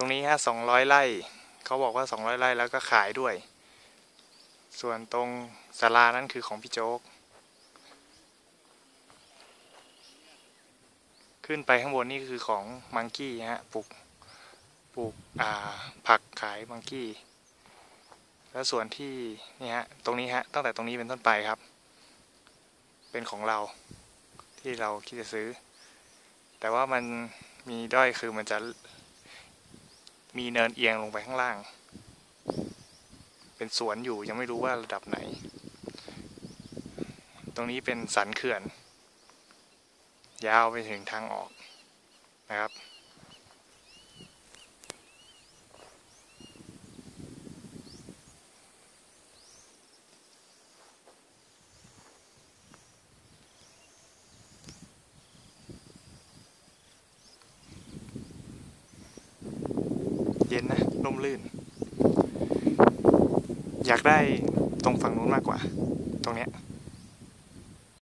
รงนี้ฮะสองร้อยไร่เขาบอกว่าสองร้อยไร่แล้วก็ขายด้วย ส่วนตรงศาลานั่นคือของพี่โจ๊ก ขึ้นไปข้างบนนี่คือของมังกี้ฮะปลูกปลูกอ่าผักขายมังกี้ แล้วส่วนที่นี่ฮะตรงนี้ฮะตั้งแต่ตรงนี้เป็นต้นไปครับ เป็นของเราที่เราคิดจะซื้อ แต่ว่ามันมีด้อยคือมันจะ มีเนินเอียงลงไปข้างล่าง เป็นสวนอยู่ยังไม่รู้ว่าระดับไหน ตรงนี้เป็นสันเขื่อน ยาวไปถึงทางออกนะครับ เย็นนะร่มรื่น อยากได้ตรงฝั่งนู้นมากกว่า ตรงเนี้ย